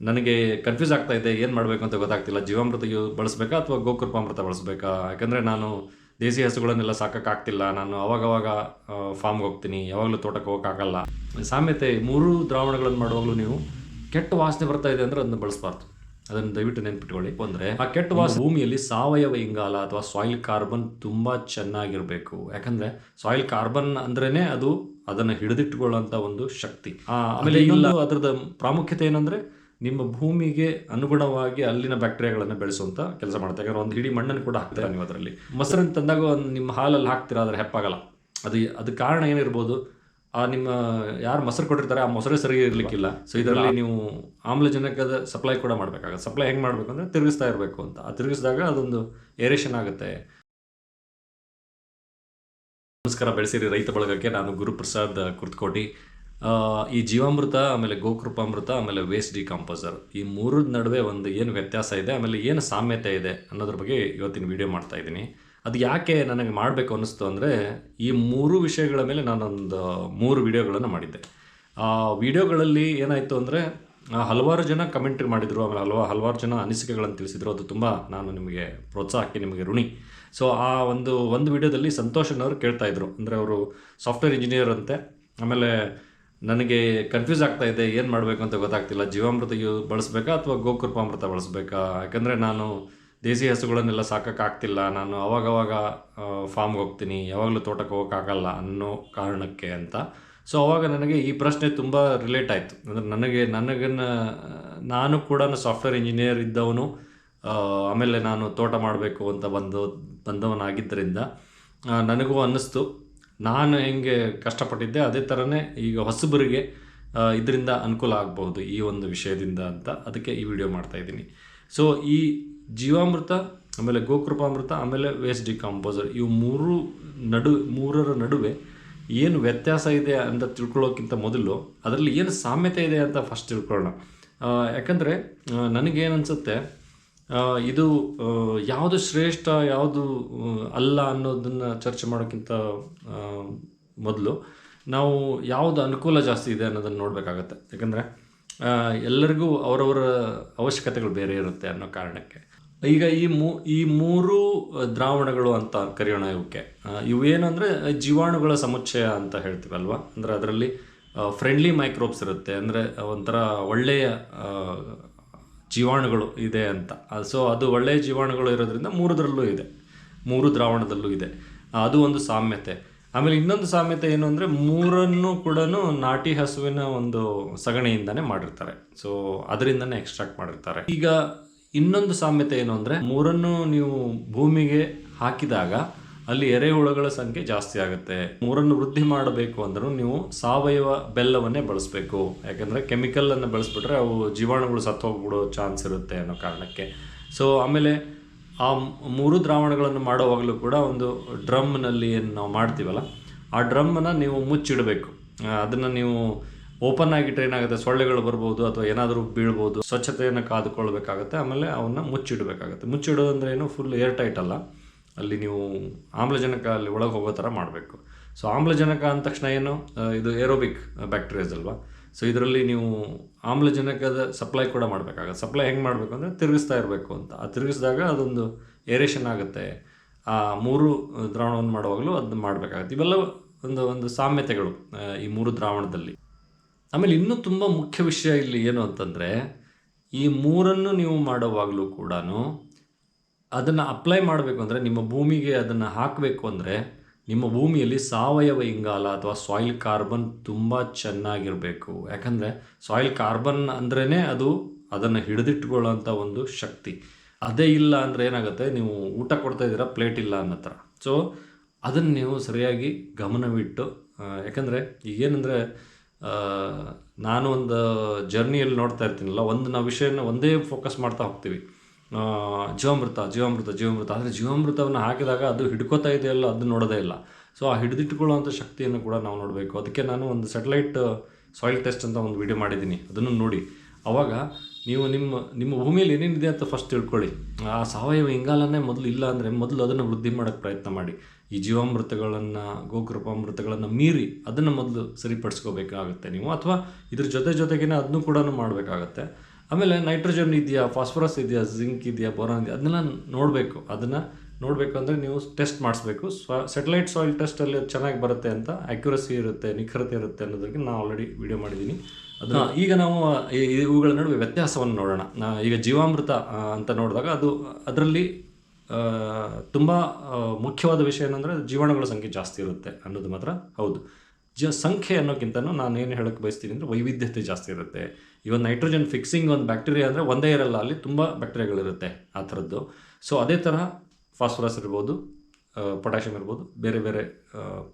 ನನಗೆ ಕನ್ಫ್ಯೂಸ್ ಆಗ್ತಾ ಇದೆ ಏನು ಮಾಡಬೇಕು ಅಂತ ಗೊತ್ತಾಗ್ತಿಲ್ಲ. ಜೀವಾಮೃತ ಯೂ ಬಳಸಬೇಕಾ ಅಥವಾ ಗೋಕೃಪಾಮೃತ ಬಳಸಬೇಕಾ? ಯಾಕಂದರೆ ನಾನು ದೇಸಿ ಹಸುಗಳನ್ನೆಲ್ಲ ಸಾಕೋಕ್ಕಾಗ್ತಿಲ್ಲ ನಾನು ಅವಾಗವಾಗ ಫಾರ್ಮ್ಗೆ ಹೋಗ್ತೀನಿ. ಯಾವಾಗಲೂ ತೋಟಕ್ಕೆ ಹೋಗೋಕ್ಕಾಗಲ್ಲ. ಸಾಮ್ಯತೆ ಮೂರು ದ್ರಾವಣಗಳನ್ನು ಮಾಡುವಾಗಲೂ ನೀವು ಕೆಟ್ಟ ವಾಸನೆ ಬರ್ತಾ ಇದೆ ಅಂದರೆ ಅದನ್ನು ಬಳಸಬಾರ್ದು. ಅದನ್ನು ದಯವಿಟ್ಟು ನೆನ್ಪಿಟ್ಕೊಳ್ಳಿ. ಅಂದರೆ ಆ ಕೆಟ್ಟ ವಾಸ ಭೂಮಿಯಲ್ಲಿ ಸಾವಯವ ಇಂಗಾಲ ಅಥವಾ ಸಾಯಿಲ್ ಕಾರ್ಬನ್ ತುಂಬ ಚೆನ್ನಾಗಿರಬೇಕು. ಯಾಕಂದರೆ ಸಾಯಿಲ್ ಕಾರ್ಬನ್ ಅಂದ್ರೇ ಅದು ಅದನ್ನು ಹಿಡಿದಿಟ್ಟುಕೊಳ್ಳುವಂಥ ಒಂದು ಶಕ್ತಿ. ಆಮೇಲೆ ಇಲ್ಲ ಅದರದ ಪ್ರಾಮುಖ್ಯತೆ ಏನಂದರೆ ನಿಮ್ಮ ಭೂಮಿಗೆ ಅನುಗುಣವಾಗಿ ಅಲ್ಲಿನ ಬ್ಯಾಕ್ಟೀರಿಯಾಗಳನ್ನು ಬೆಳೆಸುವಂತ ಕೆಲಸ ಮಾಡುತ್ತೆ ಯಾಕಂದ್ರೆ ಒಂದು ಹಿಡಿ ಮಣ್ಣನ್ನು ಕೂಡ ಹಾಕ್ತೀರಾ ನೀವು ಅದರಲ್ಲಿ. ಮೊಸರನ್ನು ತಂದಾಗ ನಿಮ್ಮ ಹಾಲಲ್ಲಿ ಹಾಕ್ತೀರಾ? ಅದ್ರ ಹೆಪ್ಪಾಗಲ್ಲ. ಅದು ಅದು ಕಾರಣ ಏನಿರ್ಬೋದು? ಆ ನಿಮ್ಮ ಯಾರು ಮೊಸರು ಕೊಟ್ಟಿರ್ತಾರೆ, ಆ ಮೊಸರೇ ಸರಿ ಇರಲಿಕ್ಕಿಲ್ಲ. ಸೊ ಇದರಲ್ಲಿ ನೀವು ಆಮ್ಲಜನಕದ ಸಪ್ಲೈ ಕೂಡ ಮಾಡಬೇಕಾಗುತ್ತೆ. ಸಪ್ಲೈ ಹೆಂಗೆ ಮಾಡಬೇಕು ಅಂದರೆ ತಿರುಗಿಸ್ತಾ ಇರಬೇಕು ಅಂತ. ಆ ತಿರುಗಿಸಿದಾಗ ಅದೊಂದು ಏರೇಷನ್ ಆಗುತ್ತೆ. ನಮಸ್ಕಾರ, ಬೆಳೆಸಿರಿ ರೈತ ಬಳಗಕ್ಕೆ. ನಾನು ಗುರುಪ್ರಸಾದ್ ಕುರ್ತಕೋಟಿ. ಈ ಜೀವಾಮೃತ, ಆಮೇಲೆ ಗೋಕೃಪಾಮೃತ, ಆಮೇಲೆ ವೇಸ್ಟ್ ಡಿಕಾಂಪೋಸರ್ ಈ ಮೂರ ನಡುವೆ ಒಂದು ಏನು ವ್ಯತ್ಯಾಸ ಇದೆ, ಆಮೇಲೆ ಏನು ಸಾಮ್ಯತೆ ಇದೆ ಅನ್ನೋದ್ರ ಬಗ್ಗೆ ಇವತ್ತಿನ ವಿಡಿಯೋ ಮಾಡ್ತಾ ಇದ್ದೀನಿ. ಅದು ಯಾಕೆ ನನಗೆ ಮಾಡಬೇಕು ಅನ್ನಿಸ್ತು ಅಂದರೆ, ಈ ಮೂರು ವಿಷಯಗಳ ಮೇಲೆ ನಾನೊಂದು ಮೂರು ವಿಡಿಯೋಗಳನ್ನು ಮಾಡಿದ್ದೆ. ಆ ವಿಡಿಯೋಗಳಲ್ಲಿ ಏನಾಯಿತು ಅಂದರೆ ಹಲವಾರು ಜನ ಕಮೆಂಟ್ ಮಾಡಿದರು, ಆಮೇಲೆ ಹಲವ, ಹಲವಾರು ಜನ ಅನಿಸಿಕೆಗಳನ್ನು ತಿಳಿಸಿದರು. ಅದು ತುಂಬ ನಾನು ನಿಮಗೆ ಪ್ರೋತ್ಸಾಹಕ್ಕೆ ನಿಮಗೆ ಋಣಿ. ಸೊ ಆ ಒಂದು ಒಂದು ವಿಡಿಯೋದಲ್ಲಿ ಸಂತೋಷನವರು ಕೇಳ್ತಾಯಿದ್ರು ಅಂದರೆ ಅವರು ಸಾಫ್ಟ್ವೇರ್ ಇಂಜಿನಿಯರ್ ಅಂತೆ, ಆಮೇಲೆ ನನಗೆ ಕನ್ಫ್ಯೂಸ್ ಆಗ್ತಾ ಇದೆ, ಏನು ಮಾಡಬೇಕು ಅಂತ ಗೊತ್ತಾಗ್ತಿಲ್ಲ. ಜೀವಾಮೃತ ಯೂ, ಬಳಸಬೇಕಾ ಅಥವಾ ಗೋಕೃಪಾಮೃತ ಬಳಸಬೇಕಾ? ಯಾಕಂದರೆ ನಾನು ದೇಸಿ ಹಸುಗಳನ್ನೆಲ್ಲ ಸಾಕೋಕ್ಕಾಗ್ತಿಲ್ಲ ನಾನು ಅವಾಗವಾಗ ಫಾರ್ಮ್ಗೆ ಹೋಗ್ತೀನಿ. ಯಾವಾಗಲೂ ತೋಟಕ್ಕೆ ಹೋಗೋಕ್ಕಾಗಲ್ಲ ಅನ್ನೋ ಕಾರಣಕ್ಕೆ ಅಂತ. ಸೊ ಅವಾಗ ನನಗೆ ಈ ಪ್ರಶ್ನೆ ತುಂಬ ರಿಲೇಟ್ ಆಯಿತು. ಅಂದರೆ ನನಗೆ, ನನಗನ್ನ, ನಾನು ಕೂಡ ಸಾಫ್ಟ್ವೇರ್ ಇಂಜಿನಿಯರ್ ಇದ್ದವನು ಆಮೇಲೆ ನಾನು ತೋಟ ಮಾಡಬೇಕು ಅಂತ ಬಂದು, ಬಂದವನಾಗಿದ್ದರಿಂದ ನನಗೂ ಅನ್ನಿಸ್ತು. ನಾನು ಹೆಂಗೆ ಕಷ್ಟಪಟ್ಟಿದ್ದೆ ಅದೇ ಥರನೇ ಈಗ ಹೊಸಬರಿಗೆ ಇದರಿಂದ ಅನುಕೂಲ ಆಗಬಹುದು ಈ ಒಂದು ವಿಷಯದಿಂದ ಅಂತ ಅದಕ್ಕೆ ಈ ವಿಡಿಯೋ ಮಾಡ್ತಾ ಇದ್ದೀನಿ. ಸೊ ಈ ಜೀವಾಮೃತ, ಆಮೇಲೆ ಗೋಕೃಪಾಮೃತ, ಆಮೇಲೆ ವೇಸ್ಟ್ ಡಿಕಾಂಪೋಸರ್ ಇವು ಮೂರು ನಡು, ಮೂರರ ನಡುವೆ ಏನು ವ್ಯತ್ಯಾಸ ಇದೆ ಅಂತ ತಿಳ್ಕೊಳ್ಳೋಕ್ಕಿಂತ ಮೊದಲು ಅದರಲ್ಲಿ ಏನು ಸಾಮ್ಯತೆ ಇದೆ ಅಂತ ಫಸ್ಟ್ ತಿಳ್ಕೊಳ್ಳೋಣ. ಯಾಕಂದರೆ ನನಗೇನು ಅನಿಸುತ್ತೆ ಇದು ಯಾವುದು ಶ್ರೇಷ್ಠ, ಯಾವುದು ಅಲ್ಲ ಅನ್ನೋದನ್ನು ಚರ್ಚೆ ಮಾಡೋಕ್ಕಿಂತ ಮೊದಲು ನಾವು ಯಾವುದು ಅನುಕೂಲ ಜಾಸ್ತಿ ಇದೆ ಅನ್ನೋದನ್ನು ನೋಡಬೇಕಾಗತ್ತೆ. ಯಾಕಂದರೆ ಎಲ್ಲರಿಗೂ ಅವರವರ ಅವಶ್ಯಕತೆಗಳು ಬೇರೆ ಇರುತ್ತೆ ಅನ್ನೋ ಕಾರಣಕ್ಕೆ. ಈಗ ಈ ಮೂ, ಈ ಮೂರು ದ್ರಾವಣಗಳು ಅಂತ ಕರೆಯೋಣ ಇವಕ್ಕೆ. ಇವು ಇವೇನಂದರೆ ಜೀವಾಣುಗಳ ಸಮುಚ್ಚಯ ಅಂತ ಹೇಳ್ತೀವಲ್ವ? ಅಂದರೆ ಅದರಲ್ಲಿ ಫ್ರೆಂಡ್ಲಿ ಮೈಕ್ರೋಬ್ಸ್ ಇರುತ್ತೆ. ಅಂದರೆ ಒಂಥರ ಒಳ್ಳೆಯ ಜೀವಾಣುಗಳು ಇದೆ ಅಂತ. ಸೊ ಅದು ಒಳ್ಳೆಯ ಜೀವಾಣುಗಳು ಇರೋದ್ರಿಂದ ಮೂರದರಲ್ಲೂ ಇದೆ. ಮೂರು ದ್ರಾವಣದಲ್ಲೂ ಇದೆ. ಅದು ಒಂದು ಸಾಮ್ಯತೆ. ಆಮೇಲೆ ಇನ್ನೊಂದು ಸಾಮ್ಯತೆ ಏನು ಅಂದರೆ ಮೂರನ್ನು ಕೂಡ ನಾಟಿ ಹಸುವಿನ ಒಂದು ಸಗಣಿಯಿಂದನೇ ಮಾಡಿರ್ತಾರೆ. ಸೊ ಅದರಿಂದನೇ ಎಕ್ಸ್ಟ್ರಾಕ್ಟ್ ಮಾಡಿರ್ತಾರೆ. ಈಗ ಇನ್ನೊಂದು ಸಾಮ್ಯತೆ ಏನು ಅಂದರೆ ಮೂರನ್ನು ನೀವು ಭೂಮಿಗೆ ಹಾಕಿದಾಗ ಅಲ್ಲಿ ಎರೆಹುಳುಗಳ ಸಂಖ್ಯೆ ಜಾಸ್ತಿ ಆಗುತ್ತೆ. ಮೂರನ್ನು ವೃದ್ಧಿ ಮಾಡಬೇಕು ಅಂದ್ರೂ ನೀವು ಸಾವಯವ ಬೆಲ್ಲವನ್ನೇ ಬಳಸಬೇಕು. ಯಾಕಂದ್ರೆ ಕೆಮಿಕಲ್ ಅನ್ನು ಬಳಸ್ಬಿಟ್ರೆ ಅವು ಜೀವಾಣುಗಳು ಸತ್ತು ಹೋಗ್ಬಿಡೋ ಚಾನ್ಸ್ ಇರುತ್ತೆ ಅನ್ನೋ ಕಾರಣಕ್ಕೆ. ಸೊ ಆಮೇಲೆ ಆ ಮೂರು ದ್ರಾವಣಗಳನ್ನು ಮಾಡುವಾಗಲೂ ಕೂಡ ಒಂದು ಡ್ರಮ್ನಲ್ಲಿ ಏನು ನಾವು ಮಾಡ್ತೀವಲ್ಲ, ಆ ಡ್ರಮ್ಮನ್ನು ನೀವು ಮುಚ್ಚಿಡಬೇಕು. ಅದನ್ನು ನೀವು ಓಪನ್ ಆಗಿಟ್ಟರೆ ಏನಾಗುತ್ತೆ ಸೊಳ್ಳೆಗಳು ಬರ್ಬೋದು ಅಥವಾ ಏನಾದರೂ ಬೀಳ್ಬೋದು, ಸ್ವಚ್ಛತೆಯನ್ನು ಕಾದುಕೊಳ್ಬೇಕಾಗುತ್ತೆ, ಆಮೇಲೆ ಅವನ್ನ ಮುಚ್ಚಿಡಬೇಕಾಗುತ್ತೆ. ಮುಚ್ಚಿಡೋದಂದ್ರೆ ಏನು ಫುಲ್ ಏರ್ ಟೈಟ್ ಅಲ್ಲ. ಅಲ್ಲಿ ನೀವು ಆಮ್ಲಜನಕ ಅಲ್ಲಿ ಒಳಗೆ ಹೋಗೋ ಥರ ಮಾಡಬೇಕು. ಸೊ ಆಮ್ಲಜನಕ ಅಂದ ತಕ್ಷಣ ಏನು? ಇದು ಏರೋಬಿಕ್ ಬ್ಯಾಕ್ಟೀರಿಯಾಸ್ ಅಲ್ವಾ? ಸೊ ಇದರಲ್ಲಿ ನೀವು ಆಮ್ಲಜನಕದ ಸಪ್ಲೈ ಕೂಡ ಮಾಡಬೇಕಾಗತ್ತೆ. ಸಪ್ಲೈ ಹೆಂಗೆ ಮಾಡಬೇಕು ಅಂದರೆ ತಿರುಗಿಸ್ತಾ ಇರಬೇಕು ಅಂತ. ಆ ತಿರುಗಿಸಿದಾಗ ಅದೊಂದು ಏರೇಷನ್ ಆಗುತ್ತೆ. ಆ ಮೂರು ದ್ರಾವಣವನ್ನು ಮಾಡುವಾಗಲೂ ಅದನ್ನ ಮಾಡಬೇಕಾಗತ್ತೆ. ಇವೆಲ್ಲ ಒಂದು ಒಂದು ಸಾಮ್ಯತೆಗಳು ಈ ಮೂರು ದ್ರಾವಣದಲ್ಲಿ. ಆಮೇಲೆ ಇನ್ನೂ ತುಂಬ ಮುಖ್ಯ ವಿಷಯ ಇಲ್ಲಿ ಏನು ಅಂತಂದರೆ, ಈ ಮೂರನ್ನು ನೀವು ಮಾಡುವಾಗಲೂ ಕೂಡ ಅದನ್ನು ಅಪ್ಲೈ ಮಾಡಬೇಕು ಅಂದರೆ ನಿಮ್ಮ ಭೂಮಿಗೆ ಅದನ್ನು ಹಾಕಬೇಕು ಅಂದರೆ ನಿಮ್ಮ ಭೂಮಿಯಲ್ಲಿ ಸಾವಯವ ಇಂಗಾಲ ಅಥವಾ ಸಾಯಿಲ್ ಕಾರ್ಬನ್ ತುಂಬ ಚೆನ್ನಾಗಿರಬೇಕು. ಯಾಕಂದರೆ ಸಾಯಿಲ್ ಕಾರ್ಬನ್ ಅಂದ್ರೇ ಅದು ಅದನ್ನು ಹಿಡಿದಿಟ್ಕೊಳ್ಳೋಂಥ ಒಂದು ಶಕ್ತಿ. ಅದೇ ಇಲ್ಲ ಅಂದರೆ ಏನಾಗುತ್ತೆ? ನೀವು ಊಟ ಕೊಡ್ತಾ ಇದ್ದೀರಾ ಪ್ಲೇಟ್ ಇಲ್ಲ ಅನ್ನೋ ಥರ ಸೊ ಅದನ್ನು ನೀವು ಸರಿಯಾಗಿ ಗಮನವಿಟ್ಟು ಯಾಕಂದರೆ ಈಗೇನೆಂದರೆ ನಾನು ಒಂದು ಜರ್ನಿಯಲ್ಲಿ ನೋಡ್ತಾ ಇರ್ತೀನಲ್ಲ, ಒಂದು ನಾವು ವಿಷಯನ ಒಂದೇ ಫೋಕಸ್ ಮಾಡ್ತಾ ಹೋಗ್ತೀವಿ. ಜೀವಾಮೃತ ಜೀವಾಮೃತ ಜೀವಾಮೃತ. ಅಂದರೆ ಜೀವಾಮೃತವನ್ನು ಹಾಕಿದಾಗ ಅದು ಹಿಡ್ಕೋತಾ ಇದೆಯಲ್ಲ ಅದು ನೋಡೋದೇ ಇಲ್ಲ. ಸೊ ಆ ಹಿಡಿದಿಟ್ಟುಕೊಳ್ಳುವಂಥ ಶಕ್ತಿಯನ್ನು ಕೂಡ ನಾವು ನೋಡಬೇಕು. ಅದಕ್ಕೆ ನಾನು ಒಂದು ಸ್ಯಾಟಲೈಟ್ ಸಾಯಿಲ್ ಟೆಸ್ಟ್ ಅಂತ ಒಂದು ವಿಡಿಯೋ ಮಾಡಿದ್ದೀನಿ. ಅದನ್ನು ನೋಡಿ. ಅವಾಗ ನೀವು ನಿಮ್ಮ ನಿಮ್ಮ ಭೂಮಿಯಲ್ಲಿ ಏನೇನಿದೆ ಅಂತ ಫಸ್ಟ್ ತಿಳ್ಕೊಳ್ಳಿ. ಆ ಸಾವಯವ ಇಂಗಾಲನೇ ಮೊದಲು ಇಲ್ಲ ಅಂದರೆ ಮೊದಲು ಅದನ್ನು ವೃದ್ಧಿ ಮಾಡೋಕ್ಕೆ ಪ್ರಯತ್ನ ಮಾಡಿ. ಈ ಜೀವಾಮೃತಗಳನ್ನು, ಗೋಕೃಪಾಮೃತಗಳನ್ನು ಮೀರಿ ಅದನ್ನು ಮೊದಲು ಸರಿಪಡಿಸ್ಕೋಬೇಕಾಗುತ್ತೆ ನೀವು. ಅಥವಾ ಇದ್ರ ಜೊತೆ ಜೊತೆಗೇನೆ ಅದನ್ನು ಕೂಡ ಮಾಡಬೇಕಾಗತ್ತೆ. ಆಮೇಲೆ ನೈಟ್ರೋಜನ್ ಇದೆಯಾ ಫಾಸ್ಫರಸ್ ಇದೆಯಾ ಜಿಂಕ್ ಇದೆಯಾ ಬೋರಾನ್ ಇದೆಯಾ ಅದನ್ನೆಲ್ಲ ನೋಡಬೇಕು. ಅದನ್ನು ನೋಡಬೇಕು ಅಂದರೆ ನೀವು ಟೆಸ್ಟ್ ಮಾಡಿಸ್ಬೇಕು. ಸ್ವ ಸೆಟಲೈಟ್ ಸಾಯಿಲ್ ಟೆಸ್ಟಲ್ಲಿ ಚೆನ್ನಾಗಿ ಬರುತ್ತೆ ಅಂತ ಅಕ್ಯುರಸಿ ಇರುತ್ತೆ ನಿಖರತೆ ಇರುತ್ತೆ ಅನ್ನೋದಕ್ಕೆ ನಾನು ಆಲ್ರೆಡಿ ವಿಡಿಯೋ ಮಾಡಿದ್ದೀನಿ. ಅದನ್ನ ಈಗ ನಾವು ಇವುಗಳ ನಡುವೆ ವ್ಯತ್ಯಾಸವನ್ನು ನೋಡೋಣ. ಈಗ ಜೀವಾಮೃತ ಅಂತ ನೋಡಿದಾಗ ಅದು ಅದರಲ್ಲಿ ತುಂಬ ಮುಖ್ಯವಾದ ವಿಷಯ ಏನಂದರೆ ಜೀವಾಣುಗಳ ಸಂಖ್ಯೆ ಜಾಸ್ತಿ ಇರುತ್ತೆ ಅನ್ನೋದು ಮಾತ್ರ. ಹೌದು. ಜ ಸಂಖ್ಯೆ ಅನ್ನೋಕ್ಕಿಂತನೂ ನಾನು ಏನು ಹೇಳೋಕ್ಕೆ ಬಯಸ್ತೀನಿ ಅಂದರೆ ವೈವಿಧ್ಯತೆ ಜಾಸ್ತಿ ಇರುತ್ತೆ. ಇವನ್ ನೈಟ್ರೋಜನ್ ಫಿಕ್ಸಿಂಗ್ ಒಂದು ಬ್ಯಾಕ್ಟೀರಿಯಾ ಅಂದರೆ ಒಂದೇ ಇರಲ್ಲ, ಅಲ್ಲಿ ತುಂಬ ಬ್ಯಾಕ್ಟೀರಿಯಾಗಳಿರುತ್ತೆ ಆ ಥರದ್ದು. ಸೊ ಅದೇ ಥರ ಫಾಸ್ಫರಸ್ ಇರ್ಬೋದು ಪೊಟ್ಯಾಷಿಯಂ ಇರ್ಬೋದು, ಬೇರೆ ಬೇರೆ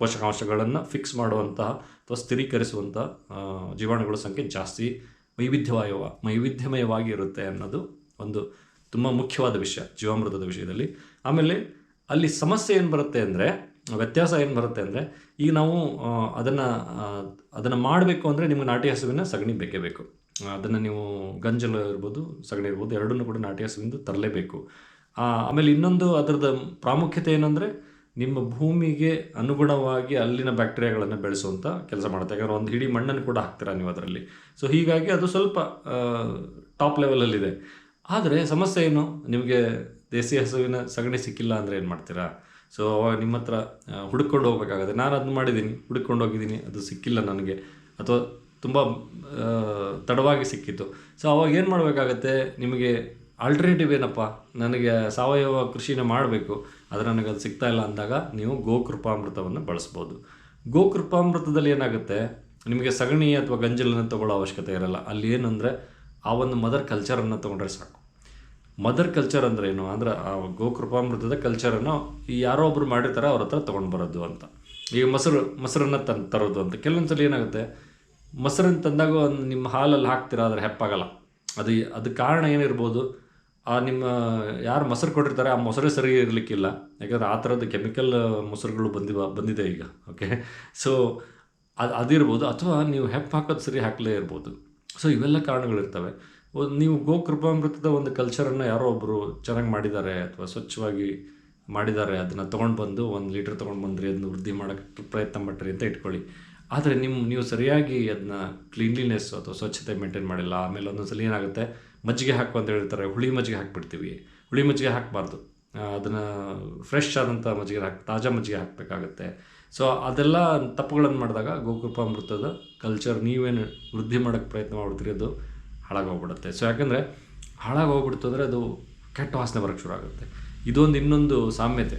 ಪೋಷಕಾಂಶಗಳನ್ನು ಫಿಕ್ಸ್ ಮಾಡುವಂತಹ ಅಥವಾ ಸ್ಥಿರೀಕರಿಸುವಂಥ ಜೀವಾಣುಗಳ ಸಂಖ್ಯೆ ಜಾಸ್ತಿ ವೈವಿಧ್ಯವಾಯ ವೈವಿಧ್ಯಮಯವಾಗಿ ಇರುತ್ತೆ ಅನ್ನೋದು ಒಂದು ತುಂಬ ಮುಖ್ಯವಾದ ವಿಷಯ ಜೀವಾಮೃತದ ವಿಷಯದಲ್ಲಿ. ಆಮೇಲೆ ಅಲ್ಲಿ ಸಮಸ್ಯೆ ಏನು ಬರುತ್ತೆ ಅಂದರೆ, ವ್ಯತ್ಯಾಸ ಏನು ಬರುತ್ತೆ ಅಂದರೆ, ಈಗ ನಾವು ಅದನ್ನು ಅದನ್ನು ಮಾಡಬೇಕು ಅಂದರೆ ನಿಮಗೆ ನಾಟಿ ಹಸುವಿನ ಸಗಣಿ ಬೇಕೇ ಬೇಕು. ಅದನ್ನು ನೀವು ಗಂಜಲ ಇರ್ಬೋದು, ಸಗಣಿ ಇರ್ಬೋದು, ಎರಡನ್ನೂ ಕೂಡ ನಾಟಿ ಹಸುವಿಂದ ತರಲೇಬೇಕು. ಆಮೇಲೆ ಇನ್ನೊಂದು ಅದರದ ಪ್ರಾಮುಖ್ಯತೆ ಏನಂದರೆ, ನಿಮ್ಮ ಭೂಮಿಗೆ ಅನುಗುಣವಾಗಿ ಅಲ್ಲಿನ ಬ್ಯಾಕ್ಟೀರಿಯಾಗಳನ್ನು ಬೆಳೆಸುವಂಥ ಕೆಲಸ ಮಾಡುತ್ತೆ. ಯಾಕಂದರೆ ಒಂದು ಹಿಡಿ ಮಣ್ಣನ್ನು ಕೂಡ ಹಾಕ್ತೀರಾ ನೀವು ಅದರಲ್ಲಿ. ಸೊ ಹೀಗಾಗಿ ಅದು ಸ್ವಲ್ಪ ಟಾಪ್ ಲೆವೆಲಲ್ಲಿದೆ ಆದರೆ ಸಮಸ್ಯೆ ಏನು? ನಿಮಗೆ ದೇಸಿ ಹಸುವಿನ ಸಗಣಿ ಸಿಕ್ಕಿಲ್ಲ ಅಂದರೆ ಏನು ಮಾಡ್ತೀರಾ? ಸೊ ಅವಾಗ ನಿಮ್ಮ ಹತ್ರ ಹುಡುಕೊಂಡು ಹೋಗ್ಬೇಕಾಗುತ್ತೆ. ನಾನು ಅದನ್ನ ಮಾಡಿದ್ದೀನಿ, ಹುಡುಕೊಂಡು ಹೋಗಿದ್ದೀನಿ, ಅದು ಸಿಕ್ಕಿಲ್ಲ ನನಗೆ. ಅಥವಾ ತುಂಬ ತಡವಾಗಿ ಸಿಕ್ಕಿತ್ತು. ಸೊ ಅವಾಗ ಏನು ಮಾಡಬೇಕಾಗತ್ತೆ, ನಿಮಗೆ ಆಲ್ಟರ್ನೇಟಿವ್ ಏನಪ್ಪ? ನನಗೆ ಸಾವಯವ ಕೃಷಿನ ಮಾಡಬೇಕು, ಆದರೆ ನನಗೆ ಅದು ಸಿಗ್ತಾ ಇಲ್ಲ ಅಂದಾಗ ನೀವು ಗೋಕೃಪಾಮೃತವನ್ನು ಬಳಸ್ಬೋದು. ಗೋಕೃಪಾಮೃತದಲ್ಲಿ ಏನಾಗುತ್ತೆ, ನಿಮಗೆ ಸಗಣಿ ಅಥವಾ ಗಂಜಲನ್ನು ತೊಗೊಳ್ಳೋ ಅವಶ್ಯಕತೆ ಇರಲ್ಲ. ಅಲ್ಲಿ ಏನಂದರೆ, ಆ ಒಂದು ಮದರ್ ಕಲ್ಚರನ್ನು ತೊಗೊಂಡ್ರೆ ಸಾಕು. ಮದರ್ ಕಲ್ಚರ್ ಅಂದರೆ ಏನು? ಅಂದ್ರೆ, ಆ ಗೋಕೃಪಾಮೃತದ ಕಲ್ಚರನ್ನು ಯಾರೋ ಒಬ್ರು ಮಾಡಿರ್ತಾರೆ, ಅವ್ರ ಹತ್ರ ತೊಗೊಂಡು ಬರೋದು ಅಂತ. ಈಗ ಮೊಸರು, ಮೊಸರನ್ನು ತನ್, ತರೋದು ಅಂತ. ಕೆಲವೊಂದ್ಸಲ ಏನಾಗುತ್ತೆ ಮೊಸರನ್ನು ತಂದಾಗ ಒಂದು ನಿಮ್ಮ ಹಾಲಲ್ಲಿ ಹಾಕ್ತೀರಾ ಆದರೆ ಹೆಪ್ಪಾಗಲ್ಲ. ಅದು ಅದು ಕಾರಣ ಏನಿರ್ಬೋದು, ಆ ನಿಮ್ಮ ಯಾರು ಮೊಸರು ಕೊಟ್ಟಿರ್ತಾರೆ ಆ ಮೊಸರು ಸರಿ ಇರಲಿಕ್ಕಿಲ್ಲ. ಯಾಕಂದ್ರೆ ಆ ಥರದ್ದು ಕೆಮಿಕಲ್ ಮೊಸರುಗಳು ಬಂದಿವ, ಬಂದಿದೆ ಈಗ ಓಕೆ ಸೊ ಅದು ಅದಿರ್ಬೋದು, ಅಥವಾ ನೀವು ಹೆಪ್ಪು ಹಾಕೋದು ಸರಿ ಹಾಕಲೇ ಇರ್ಬೋದು. ಸೊ ಇವೆಲ್ಲ ಕಾರಣಗಳಿರ್ತವೆ. ನೀವು ಗೋಕೃಪಾಮೃತದ ಒಂದು ಕಲ್ಚರನ್ನು ಯಾರೋ ಒಬ್ಬರು ಚೆನ್ನಾಗಿ ಮಾಡಿದ್ದಾರೆ ಅಥವಾ ಸ್ವಚ್ಛವಾಗಿ ಮಾಡಿದ್ದಾರೆ, ಅದನ್ನು ತೊಗೊಂಡು ಬಂದು ಒಂದು ಲೀಟ್ರ್ ತೊಗೊಂಡು ಬಂದ್ರಿ ಅದನ್ನು ವೃದ್ಧಿ ಮಾಡೋಕ್ಕೆ ಪ್ರಯತ್ನ ಮಾಡ್ರಿ ಅಂತ ಇಟ್ಕೊಳ್ಳಿ. ಆದರೆ ನಿಮ್ಮ ನೀವು ಸರಿಯಾಗಿ ಅದನ್ನ ಕ್ಲೀನ್ಲಿನೆಸ್ ಅಥವಾ ಸ್ವಚ್ಛತೆ ಮೇಂಟೈನ್ ಮಾಡಿಲ್ಲ, ಆಮೇಲೆ ಒಂದೊಂದ್ಸಲ ಏನಾಗುತ್ತೆ, ಮಜ್ಜಿಗೆ ಹಾಕು ಅಂತ ಹೇಳ್ತಾರೆ ಹುಳಿ ಮಜ್ಜಿಗೆ ಹಾಕ್ಬಿಡ್ತೀವಿ. ಹುಳಿ ಮಜ್ಜಿಗೆ ಹಾಕಬಾರ್ದು. ಅದನ್ನು ಫ್ರೆಶ್ ಆದಂಥ ಮಜ್ಜಿಗೆ ಹಾಕಿ, ತಾಜಾ ಮಜ್ಜಿಗೆ ಹಾಕಬೇಕಾಗತ್ತೆ. ಸೊ ಅದೆಲ್ಲ ತಪ್ಪುಗಳನ್ನು ಮಾಡಿದಾಗ ಗೋಕೃಪಾಮೃತದ ಕಲ್ಚರ್ ನೀವೇನು ವೃದ್ಧಿ ಮಾಡೋಕ್ಕೆ ಪ್ರಯತ್ನ ಮಾಡ್ತೀರಿ, ಅದು ಹಾಳಾಗೋಗ್ಬಿಡುತ್ತೆ. ಸೊ ಯಾಕಂದರೆ ಹಾಳಾಗೋಗ್ಬಿಡ್ತು ಅಂದರೆ ಅದು ಕೆಟ್ಟ ವಾಸನೆ ಬರೋಕ್ಕೆ ಶುರು ಆಗುತ್ತೆ. ಇದೊಂದು ಇನ್ನೊಂದು ಸಾಮ್ಯತೆ.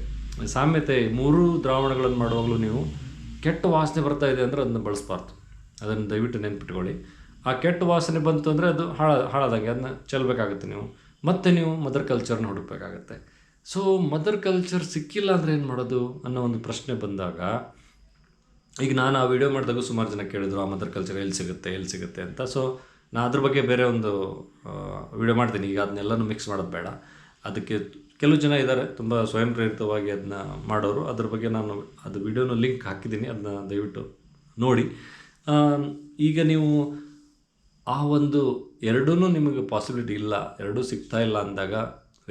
ಸಾಮ್ಯತೆ, ಮೂರು ದ್ರಾವಣಗಳನ್ನು ಮಾಡುವಾಗಲೂ ನೀವು ಕೆಟ್ಟ ವಾಸನೆ ಬರ್ತಾ ಇದೆ ಅಂದರೆ ಅದನ್ನ ಬಳಸಬಾರ್ದು. ಅದನ್ನು ದಯವಿಟ್ಟು ನೆನ್ಪಿಟ್ಕೊಳ್ಳಿ. ಆ ಕೆಟ್ಟ ವಾಸನೆ ಬಂತು ಅಂದರೆ ಅದು ಹಾಳ, ಹಾಳಾದಂಗೆ ಅದನ್ನ ಚೆಲ್ಲಬೇಕಾಗುತ್ತೆ ನೀವು. ಮತ್ತೆ ನೀವು ಮದರ್ ಕಲ್ಚರ್ನ ಹುಡುಕ್ಬೇಕಾಗತ್ತೆ. ಸೊ ಮದರ್ ಕಲ್ಚರ್ ಸಿಕ್ಕಿಲ್ಲ ಅಂದರೆ ಏನು ಮಾಡೋದು ಅನ್ನೋ ಒಂದು ಪ್ರಶ್ನೆ ಬಂದಾಗ, ಈಗ ನಾನು ಆ ವಿಡಿಯೋ ಮಾಡಿದಾಗ ಸುಮಾರು ಜನ ಕೇಳಿದ್ರು, ಆ ಮದರ್ ಕಲ್ಚರ್ ಎಲ್ಲಿ ಸಿಗುತ್ತೆ ಎಲ್ಲಿ ಸಿಗುತ್ತೆ ಅಂತ. ಸೊ ನಾನು ಅದ್ರ ಬಗ್ಗೆ ಬೇರೆ ಒಂದು ವಿಡಿಯೋ ಮಾಡ್ತೀನಿ. ಈಗ ಅದನ್ನೆಲ್ಲನೂ ಮಿಕ್ಸ್ ಮಾಡೋದು ಬೇಡ. ಅದಕ್ಕೆ ಕೆಲವು ಜನ ಇದ್ದಾರೆ ತುಂಬ ಸ್ವಯಂ ಪ್ರೇರಿತವಾಗಿ ಅದನ್ನ ಮಾಡೋರು. ಅದ್ರ ಬಗ್ಗೆ ನಾನು ಅದು ವಿಡಿಯೋನ ಲಿಂಕ್ ಹಾಕಿದ್ದೀನಿ ಅದನ್ನ ದಯವಿಟ್ಟು ನೋಡಿ. ಈಗ ನೀವು ಆ ಒಂದು ಎರಡೂ ನಿಮಗೆ ಪಾಸಿಬಿಲಿಟಿ ಇಲ್ಲ, ಎರಡೂ ಸಿಗ್ತಾ ಇಲ್ಲ ಅಂದಾಗ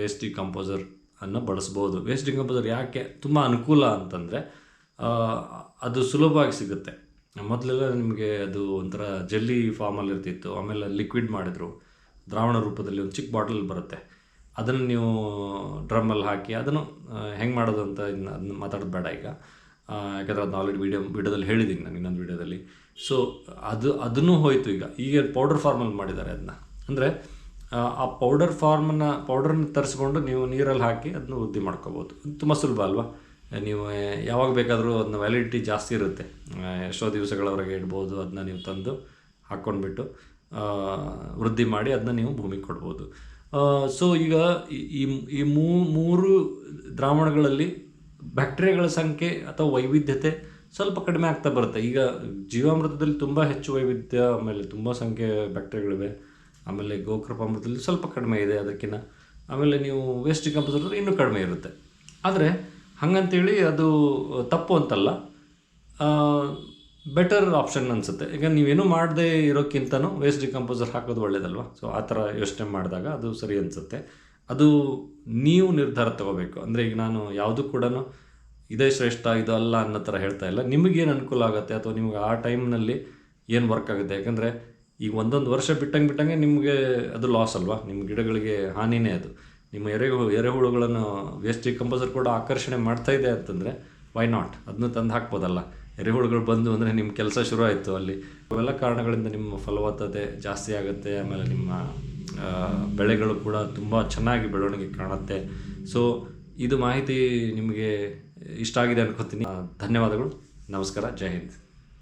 ವೇಸ್ಟ್ ಕಂಪೋಸರ್ ಅನ್ನು ಬಳಸ್ಬೋದು. ವೇಸ್ಟ್ ಕಂಪೋಸರ್ ಯಾಕೆ ತುಂಬ ಅನುಕೂಲ ಅಂತಂದರೆ ಅದು ಸುಲಭವಾಗಿ ಸಿಗುತ್ತೆ. ಮೊದಲೆಲ್ಲ ನಿಮಗೆ ಅದು ಒಂಥರ ಜಲ್ಲಿ ಫಾರ್ಮಲ್ಲಿ ಇರ್ತಿತ್ತು ಆಮೇಲೆ ಲಿಕ್ವಿಡ್ ಮಾಡಿದ್ರು. ದ್ರಾವಣ ರೂಪದಲ್ಲಿ ಒಂದು ಚಿಕ್ಕ ಬಾಟಲ್ ಬರುತ್ತೆ. ಅದನ್ನು ನೀವು ಡ್ರಮ್ಮಲ್ಲಿ ಹಾಕಿ ಅದನ್ನು ಹೆಂಗೆ ಮಾಡೋದು ಅಂತ ಇನ್ನು ಅದನ್ನ ಮಾತಾಡೋದು ಬೇಡ ಈಗ. ಯಾಕಂದ್ರೆ ಅದನ್ನ ಆಲ್ರೆಡಿ ವೀಡಿಯೋ ವೀಡಿಯೋದಲ್ಲಿ ಹೇಳಿದ್ದೀನಿ ನಾನು ಇನ್ನೊಂದು ವಿಡಿಯೋದಲ್ಲಿ. ಸೊ ಅದು, ಅದನ್ನು ಹೋಯಿತು ಈಗ. ಈಗ ಪೌಡರ್ ಫಾರ್ಮಲ್ಲಿ ಮಾಡಿದ್ದಾರೆ ಅದನ್ನ. ಅಂದರೆ, ಆ ಪೌಡರ್ ಫಾರ್ಮನ್ನು ಪೌಡರ್ನ ತರಿಸ್ಕೊಂಡು ನೀವು ನೀರಲ್ಲಿ ಹಾಕಿ ಅದನ್ನು ವೃದ್ಧಿ ಮಾಡ್ಕೋಬೋದು. ತುಂಬ ಸುಲಭ ಅಲ್ವಾ? ನೀವು ಯಾವಾಗ ಬೇಕಾದರೂ ಅದನ್ನ ವ್ಯಾಲಿಡಿಟಿ ಜಾಸ್ತಿ ಇರುತ್ತೆ. ಎಷ್ಟೋ ದಿವಸಗಳವರೆಗೆ ಇಡ್ಬೋದು ಅದನ್ನ ನೀವು ತಂದು ಹಾಕ್ಕೊಂಡ್ಬಿಟ್ಟು ವೃದ್ಧಿ ಮಾಡಿ ಅದನ್ನ ನೀವು ಭೂಮಿಗೆ ಕೊಡ್ಬೋದು. ಸೊ ಈಗ ಈ- ಈ ಮೂ- ಮೂರು ದ್ರಾವಣಗಳಲ್ಲಿ ಬ್ಯಾಕ್ಟೀರಿಯಾಗಳ ಸಂಖ್ಯೆ ಅಥವಾ ವೈವಿಧ್ಯತೆ ಸ್ವಲ್ಪ ಕಡಿಮೆ ಆಗ್ತಾ ಬರುತ್ತೆ. ಈಗ ಜೀವಾಮೃತದಲ್ಲಿ ತುಂಬ ಹೆಚ್ಚು ವೈವಿಧ್ಯ, ಆಮೇಲೆ ತುಂಬ ಸಂಖ್ಯೆ ಬ್ಯಾಕ್ಟೀರಿಯಾಗಳಿವೆ. ಆಮೇಲೆ ಗೋಕೃಪಾಮೃತದಲ್ಲಿ ಸ್ವಲ್ಪ ಕಡಿಮೆ ಇದೆ ಅದಕ್ಕಿಂತ ಆಮೇಲೆ ನೀವು ವೇಸ್ಟ್ ಡಿಕಂಪೋಸರ್ ಇನ್ನೂ ಕಡಿಮೆ ಇರುತ್ತೆ. ಆದರೆ ಹಾಗಂತೇಳಿ ಅದು ತಪ್ಪು ಅಂತಲ್ಲ. ಬೆಟರ್ ಆಪ್ಷನ್ ಅನಿಸುತ್ತೆ. ಈಗ ನೀವೇನು ಮಾಡದೇ ಇರೋಕ್ಕಿಂತನೂ ವೇಸ್ಟ್ ಡಿಕಂಪೋಸರ್ ಹಾಕೋದು ಒಳ್ಳೇದಲ್ವಾ? ಸೊ ಆ ಥರ ಯೋಚನೆ ಮಾಡಿದಾಗ ಅದು ಸರಿ ಅನಿಸುತ್ತೆ. ಅದು ನೀವು ನಿರ್ಧಾರ ತಗೋಬೇಕು. ಅಂದರೆ ಈಗ ನಾನು ಯಾವುದು ಕೂಡ ಇದೇ ಶ್ರೇಷ್ಠ, ಇದು ಅಲ್ಲ ಅನ್ನೋ ಥರ ಹೇಳ್ತಾ ಇಲ್ಲ. ನಿಮಗೇನು ಅನುಕೂಲ ಆಗುತ್ತೆ? ಅಥವಾ ನಿಮ್ಗೆ ಆ ಟೈಮ್ನಲ್ಲಿ ಏನು ವರ್ಕ್ ಆಗುತ್ತೆ? ಯಾಕಂದರೆ ಈಗ ಒಂದೊಂದು ವರ್ಷ ಬಿಟ್ಟಂಗೆ ಬಿಟ್ಟಂಗೆ ನಿಮಗೆ ಅದು ಲಾಸ್ ಅಲ್ವಾ? ನಿಮ್ಮ ಗಿಡಗಳಿಗೆ ಹಾನಿನೇ ಅದು. ನಿಮ್ಮ ಎರೆಹು, ಎರೆಹುಳುಗಳನ್ನು ವೇಸ್ಟ್ ಡಿಕಂಪೋಸರ್ ಕೂಡ ಆಕರ್ಷಣೆ ಮಾಡ್ತಾ ಇದೆ ಅಂತಂದರೆ ವೈ ನಾಟ್ ಅದನ್ನು ತಂದು ಹಾಕ್ಬೋದಲ್ಲ. ಎರೆಹುಳುಗಳು ಬಂದು ಅಂದರೆ ನಿಮ್ಮ ಕೆಲಸ ಶುರು ಆಯಿತು ಅಲ್ಲಿ. ಇವೆಲ್ಲ ಕಾರಣಗಳಿಂದ ನಿಮ್ಮ ಫಲವತ್ತತೆ ಜಾಸ್ತಿ ಆಗುತ್ತೆ, ಆಮೇಲೆ ನಿಮ್ಮ ಬೆಳೆಗಳು ಕೂಡ ತುಂಬ ಚೆನ್ನಾಗಿ ಬೆಳವಣಿಗೆ ಕಾಣುತ್ತೆ. ಸೊ ಇದು ಮಾಹಿತಿ ನಿಮಗೆ ಇಷ್ಟ ಆಗಿದೆ ಅನ್ಕೋತೀನಿ. ಧನ್ಯವಾದಗಳು. ನಮಸ್ಕಾರ. ಜೈ ಹಿಂದ್.